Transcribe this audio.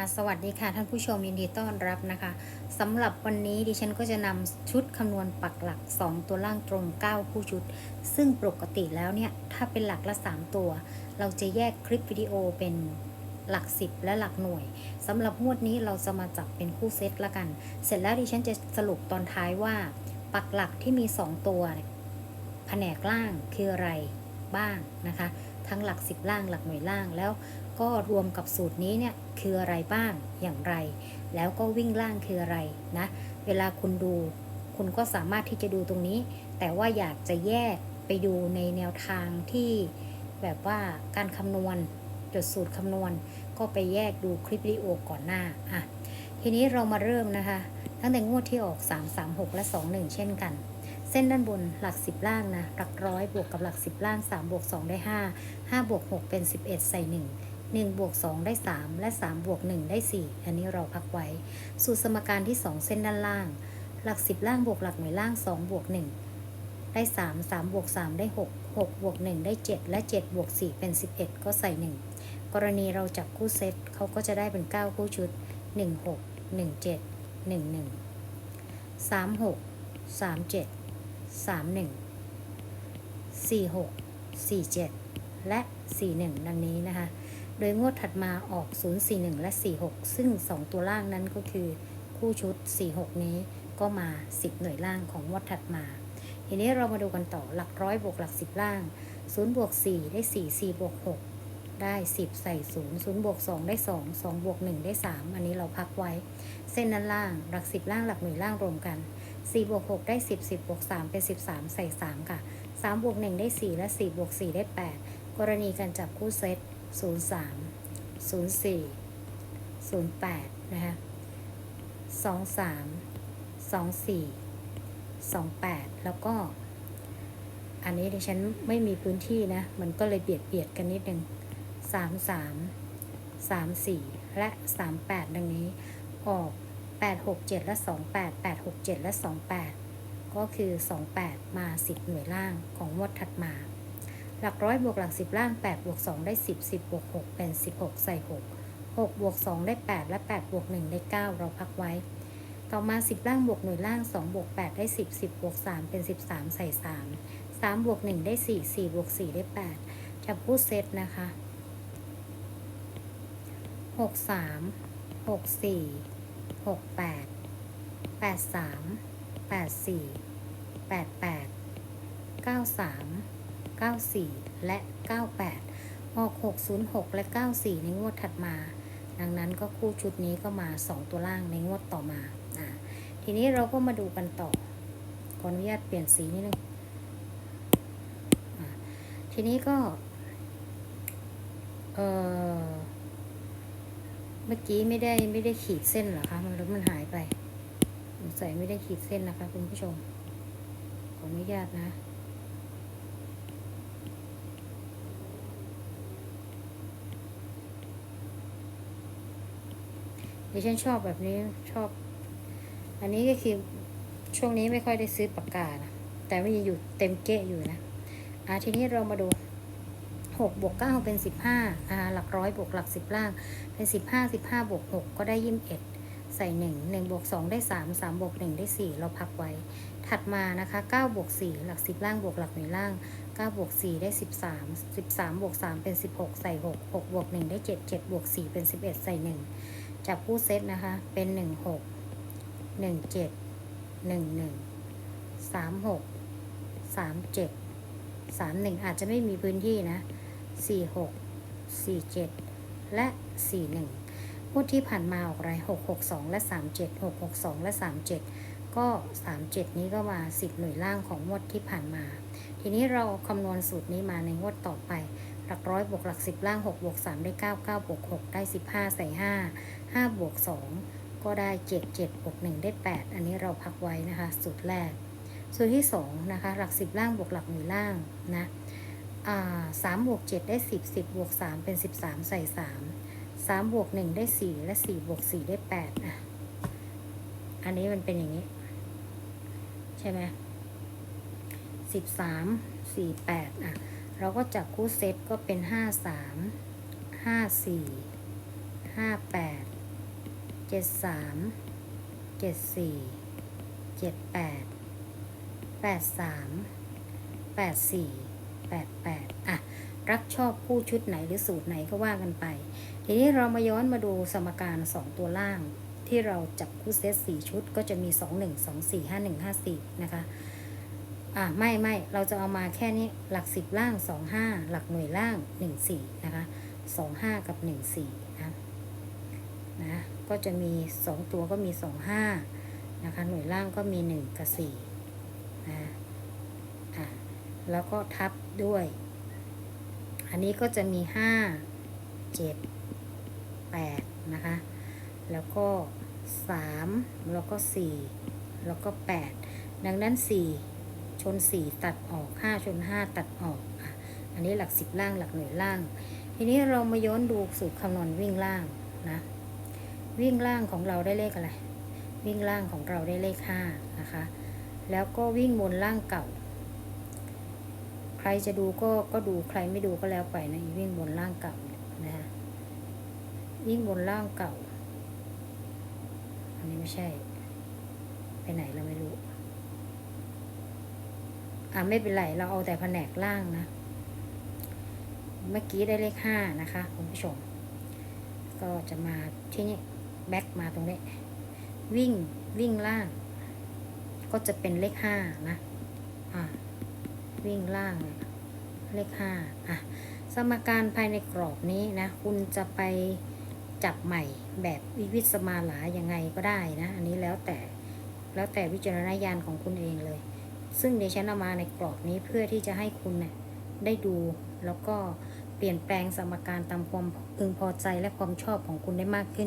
ค่ะสวัสดีค่ะท่านผู้ชมยินดีต้อนรับนะคะสำหรับวันนี้ดิฉันก็จะนำชุดคำนวณปักหลัก 2 ตัวล่างตรง 9 คู่ชุด ซึ่งปกติแล้วเนี่ย ถ้าเป็นหลักละ 3 ตัว เราจะแยกคลิปวิดีโอเป็นหลัก 10 และหลักหน่วยสำหรับงวดนี้เราจะมาจับเป็นคู่เซตละกัน เสร็จแล้วดิฉันจะสรุปตอนท้ายว่า ปักหลักที่มี 2 ตัวแผนกล่างคืออะไรบ้างนะคะ ทั้งหลัก 10 ล่างหลักหน่วยล่างแล้ว ก็รวมกับสูตรนี้เนี่ยคืออะไรบ้างอย่างไร แล้วก็วิ่งล่างคืออะไรนะ เวลาคุณดู คุณก็สามารถที่จะดูตรงนี้ แต่ว่าอยากจะแยกไปดูในแนวทางที่แบบว่าการคำนวณจดสูตรคำนวณ ก็ไปแยกดูคลิปวิดีโอก่อนหน้าอะทีนี้เรามาเริ่มนะคะ ตั้งแต่งวดที่ออก 3 3 6 และ 2 1 เช่นกัน เส้นด้านบนหลัก 10 ล่างนะ หลักร้อยบวกกับหลัก 10 ล่าง 3 บวก 2 ได้ 5 5 บวก 6 เป็น 11 ใส่ 1 1บวก2ได้ 3 และ3บวก1ได้ 4 อันนี้เราพักไว้ สูตรสมการที่ 2 เส้นด้านล่าง หลัก 10 ล่างบวกหลักหน่วยล่าง2บวก1ได้ 3 3บวก3ได้ 6 6บวก1ได้ 7 และ 7 บวก 4 เป็น 11 ก็ใส่ 1 กรณีเราจับคู่เซตเขาก็จะได้เป็น 9 คู่ชุด 1 6 1 7 1 1 3 6 3 7 3 1 4 6 4 7 และ 4 1 ดังนี้นะคะ โดยงวดถัดมาออก 041 และ 46 ซึ่ง 2 ตัวล่างนั้นก็คือคู่ชุด 46 นี้ก็มา 10 หน่วยล่างของงวดถัดมา ทีนี้เรามาดูกันต่อหลักร้อยบวกหลัก 10 ล่าง 0 บวก 4 ได้ 4 4 บวก 6 ได้ 10 ใส่ 0 0 บวก 2 ได้ 2 2 บวก 1 ได้ 3 อันนี้เราพักไว้ เส้นนั้นล่างหลัก 10 ล่างหลักหน่วยล่างรวมกัน4บวก6ได้ 10 10บวก3เป็น 13 ใส่ 3 ค่ะ3บวก1ได้ 4 และ 4 บวก 4 ได้ 8 กรณีการจับคู่เซต 03 04 08 นะคะ 23 24 28 แล้วก็ อันนี้ดิฉันไม่มีพื้นที่นะ มันก็เลยเบียดเบียดกันนิดนึง 33 34 และ 38 ดังนี้ ออก 867 และ 28 867 และ 28 ก็คือ 28 มา 10 หน่วยล่างของงวดถัดมา หลักร้อยบวกหลัก10ล่าง8บวก2ได้ 10 10บวก6เป็น 16 ใส่ 6 6บวก2ได้ 8 และ 8 บวก 1 ได้ 9 เราพักไว้ ต่อมา 10 ล่างบวกหน่วยล่าง 2 บวก 8 ได้ 10 10บวก 3 เป็น 13 ใส่ 3 3 บวก 1 ได้ 4 4 บวก 4 ได้ 8 จับคู่เซตนะคะ 6 3 6 4 6 8 8 3 8 4 8 8 9 3 94 และ 98 ออก 606 และ 94 ในงวดถัดมา ดังนั้นก็คู่ชุดนี้ก็มา 2 ตัวล่างในงวดต่อมาอ่าทีนี้เราก็มาดูกันต่อ ขออนุญาตเปลี่ยนสีนิดนึงอ่าทีนี้ก็ เออเมื่อกี้ไม่ได้ไม่ได้ขีดเส้นหรอคะ มันแล้วมันหายไปสงสัยไม่ได้ขีดเส้นนะคะคุณผู้ชม ขออนุญาตนะ ดิฉันชอบแบบนี้ชอบ อันนี้ก็คือช่วงนี้ไม่ค่อยได้ซื้อปากกานะแต่ว่ายังอยู่เต็มเกะอยู่นะอะทีนี้เรามาดูหกบวกเก้าเป็นสิบห้าอ่าหลักร้อยบวกหลักสิบล่าง เป็นสิบห้าสิบห้าบวกหกก็ได้ยี่สิบเอ็ดใส่หนึ่งหนึ่งบวกสองได้สามสามบวกหนึ่งได้สี่เราพักไว้ ถัดมานะคะเก้าบวกสี่หลักสิบล่างบวกหลักหน่วยล่างเก้าบวกสี่ได้สิบสามสิบสามบวกสามเป็นสิบหกใส่หกหกบวกหนึ่งได้เจ็ดเจ็ดบวกสี่เป็นสิบเอ็ดใส่หนึ่ง จับคู่เซตนะคะ เป็นหนึ่งหกหนึ่งเจ็ดหนึ่งหนึ่งสามหกสามเจ็ดสามหนึ่งอาจจะไม่มีพื้นที่นะสี่หกสี่เจ็ดและสี่หนึ่งพูดที่ผ่านมาออกไรหกหกสองและสามเจ็ดหกหกสองและสามเจ็ดก็สามเจ็ดนี้ก็มาสิบหน่วยล่างของงวดที่ผ่านมา ทีนี้เราคำนวณสูตรนี้มาในงวดต่อไป หลักร้อยบวกหลักสิบล่างหกบวกสามได้เก้าเก้าบวกหกได้สิบห้าใส่ห้าห้าบวกสองก็ได้เจ็ดเจ็ดบวกหนึ่งได้แปดอันนี้เราพักไว้นะคะสูตรแรก สูตรที่สองนะคะหลักสิบล่างบวกหลักหน่วยล่างนะสามบวกเจ็ดได้สิบสิบบวกสามเป็นสิบสามใส่สามสามบวกหนึ่งได้สี่และสี่บวกสี่ได้แปดอะอันนี้มันเป็นอย่างนี้ ใช่ไหมสิบสามสี่แปดอะ เราก็จับคู่เซตก็เป็นห้าสามห้าสี่ห้าแปดเจ็ดสามเจ็ดสี่เจ็ดแปดแปดสามแปดสี่แปดแปดอะ รักชอบคู่ชุดไหนหรือสูตรไหนก็ว่ากันไป ทีนี้เรามาย้อนมาดูสมการ2ตัวล่าง ที่เราจับคู่เซต4ชุดก็จะมี2 1 2 4 5 1 5 4นะคะ อะไม่ไม่เราจะเอามาแค่นี้หลัก10ล่าง2 5หลักหน่วยล่าง1 4นะคะ2 5กับ1 4นะนะก็จะมี2ตัวก็มี2 5นะคะหน่วยล่างก็มี1กับ4นะอะแล้วก็ทับด้วย อันนี้ก็จะมีห้าเจ็ดแปดนะคะแล้วก็สามแล้วก็สี่แล้วก็แปดดังนั้นสี่ ชนสี่ตัดออกห้าชนห้าตัดออกอะอันนี้หลักสิบล่างหลักหน่วยล่าง ทีนี้เรามาย้อนดูสูตรคำนวณวิ่งล่างนะวิ่งล่างของเราได้เลขอะไร วิ่งล่างของเราได้เลขห้านะคะ แล้วก็วิ่งบนล่างเก่า ใครจะดูก็ก็ดูใครไม่ดูก็แล้วไปนะวิ่งบนล่างเก่าเนี่ยนะฮะวิ่งบนล่างเก่า อันนี้ไม่ใช่ ไปไหนเราไม่รู้ อ่าไม่เป็นไร เราเอาแต่แผนกล่างนะ เมื่อกี้ได้เลขห้านะคะคุณผู้ชม ก็จะมาที่นี่แบ็กมาตรงนี้ วิ่งวิ่งล่าง ก็จะเป็นเลขห้านะ อ่าวิ่งล่างเนี่ยเลขห้าอะ สมการภายในกรอบนี้นะ คุณจะไปจับใหม่แบบวิวิสมาหลายังไงก็ได้นะ อันนี้แล้วแต่แล้วแต่วิจารณญาณของคุณเองเลย ซึ่งเดยวฉันเอามาในกรอบนี้เพื่อที่จะให้คุณเนะ่ยได้ดูแล้วก็เปลี่ยนแปลงสมการตามความพึงพอใจและความชอบของคุณได้มากขึ้น